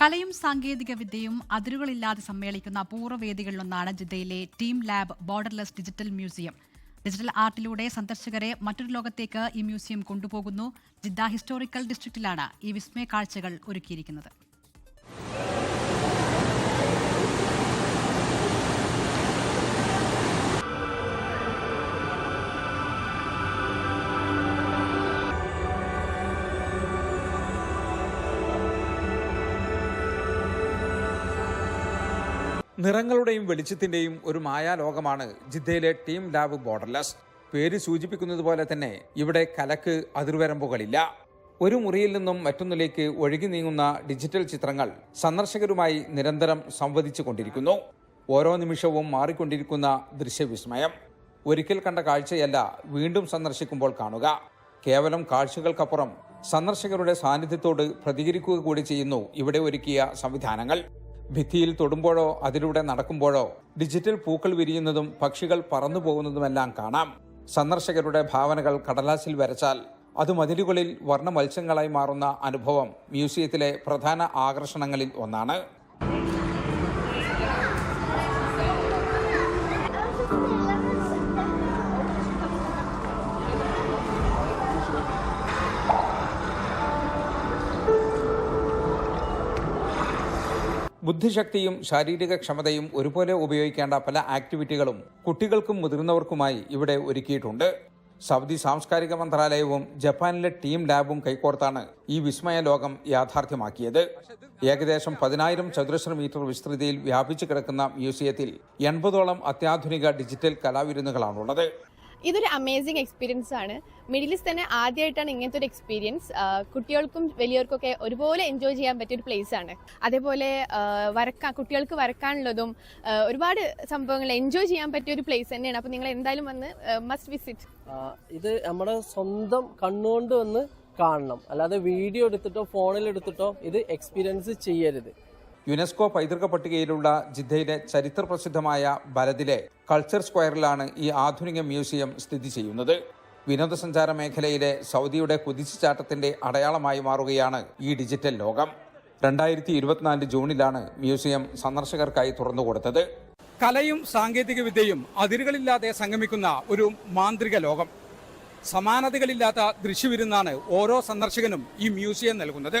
കലയും സാങ്കേതിക വിദ്യയും അതിരുകളില്ലാതെ സമ്മേളിക്കുന്ന അപൂർവ വേദികളിലൊന്നാണ് ജിദ്ദയിലെ team lab borderless digital museum. Digital ആർട്ടിലൂടെ സന്ദർശകരെ മറ്റൊരു ലോകത്തേക്ക് ഈ മ്യൂസിയം കൊണ്ടുപോകുന്നു. ജിദ്ദ ഹിസ്റ്റോറിക്കൽ ഡിസ്ട്രിക്റ്റിലാണ് ഈ വിസ്മയ കാഴ്ചകൾ ഒരുക്കിയിരിക്കുന്നത്. നിറങ്ങളുടെയും വെളിച്ചത്തിന്റെയും ഒരു മായാലോകമാണ് ജിദ്ദയിലെ ടീം ലാബ് ബോർഡർലെസ്. പേര് സൂചിപ്പിക്കുന്നത് പോലെ തന്നെ ഇവിടെ കലക്ക് അതിർവരമ്പുകളില്ല. ഒരു മുറിയിൽ നിന്നും മറ്റൊന്നിലേക്ക് ഒഴുകി നീങ്ങുന്ന ഡിജിറ്റൽ ചിത്രങ്ങൾ സന്ദർശകരുമായി നിരന്തരം സംവദിച്ചു കൊണ്ടിരിക്കുന്നു. ഓരോ നിമിഷവും മാറിക്കൊണ്ടിരിക്കുന്ന ദൃശ്യവിസ്മയം. ഒരിക്കൽ കണ്ട കാഴ്ചയല്ല വീണ്ടും സന്ദർശിക്കുമ്പോൾ കാണുക. കേവലം കാഴ്ചകൾക്കപ്പുറം സന്ദർശകരുടെ സാന്നിധ്യത്തോട് പ്രതികരിക്കുക കൂടി ചെയ്യുന്നു ഇവിടെ ഒരുക്കിയ സംവിധാനങ്ങൾ. ഭിത്തിയിൽ തൊടുമ്പോഴോ അതിലൂടെ നടക്കുമ്പോഴോ ഡിജിറ്റൽ പൂക്കൾ വിരിയുന്നതും പക്ഷികൾ പറന്നു പോകുന്നതുമെല്ലാം കാണാം. സന്ദർശകരുടെ ഭാവനകൾ കടലാസിൽ വരച്ചാൽ അത് മതിലുകളിൽ വർണ മത്സ്യങ്ങളായി മാറുന്ന അനുഭവം മ്യൂസിയത്തിലെ പ്രധാന ആകർഷണങ്ങളിൽ ഒന്നാണ്. ബുദ്ധിശക്തിയും ശാരീരിക ക്ഷമതയും ഒരുപോലെ ഉപയോഗിക്കേണ്ട പല ആക്ടിവിറ്റികളും കുട്ടികൾക്കും മുതിർന്നവർക്കുമായി ഇവിടെ ഒരുക്കിയിട്ടുണ്ട്. സൗദി സാംസ്കാരിക മന്ത്രാലയവും ജപ്പാനിലെ ടീം ലാബും കൈകോർത്താണ് ഈ വിസ്മയ ലോകം യാഥാർത്ഥ്യമാക്കിയത്. ഏകദേശം പതിനായിരം ചതുരശ്ര മീറ്റർ വിസ്തൃതിയിൽ വ്യാപിച്ചു കിടക്കുന്ന മ്യൂസിയത്തിൽ എൺപതോളം അത്യാധുനിക ഡിജിറ്റൽ കലാവിരുന്നുകളാണുള്ളത്. ഇതൊരു അമേസിങ് എക്സ്പീരിയൻസ് ആണ്. മിഡിൽ ഈസ്റ്റ് തന്നെ ആദ്യമായിട്ടാണ് ഇങ്ങനത്തെ ഒരു എക്സ്പീരിയൻസ് കുട്ടികൾക്കും വലിയവർക്കൊക്കെ ഒരുപോലെ എൻജോയ് ചെയ്യാൻ പറ്റിയ ഒരു പ്ലേസ് ആണ്. അതേപോലെ വരക്കാൻ കുട്ടികൾക്ക് വരക്കാനുള്ളതും ഒരുപാട് സംഭവങ്ങൾ എൻജോയ് ചെയ്യാൻ പറ്റിയ ഒരു പ്ലേസ് തന്നെയാണ്. അപ്പോൾ നിങ്ങൾ എന്തായാലും വന്ന് മസ്റ്റ് വിസിറ്റ് ഇത് നമ്മുടെ സ്വന്തം കണ്ണുകൊണ്ട് വന്ന് കാണണം. അല്ലാതെ വീഡിയോ എടുത്തിട്ടോ ഫോണിൽ എടുത്തിട്ടോ ഇത് എക്സ്പീരിയൻസ് ചെയ്യരുത്. യുനെസ്കോ പൈതൃക പട്ടികയിലുള്ള ജിദ്ദയിലെ ചരിത്ര പ്രസിദ്ധമായ ബലദിലെ കൾച്ചർ സ്ക്വയറിലാണ് ഈ ആധുനിക മ്യൂസിയം സ്ഥിതി ചെയ്യുന്നത്. വിനോദസഞ്ചാര മേഖലയിലെ സൗദിയുടെ കുതിച്ചുചാട്ടത്തിന്റെ അടയാളമായി മാറുകയാണ് ഈ ഡിജിറ്റൽ ലോകം. രണ്ടായിരത്തി ഇരുപത്തിനാല് ജൂണിലാണ് മ്യൂസിയം സന്ദർശകർക്കായി തുറന്നുകൊടുത്തത്. കലയും സാങ്കേതിക വിദ്യയും അതിരുകളില്ലാതെ സംഗമിക്കുന്ന ഒരു മാന്ത്രിക ലോകം. സമാനതകളില്ലാത്ത ദൃശ്യവിരുന്നാണ് ഓരോ സന്ദർശകനും ഈ മ്യൂസിയം നൽകുന്നത്.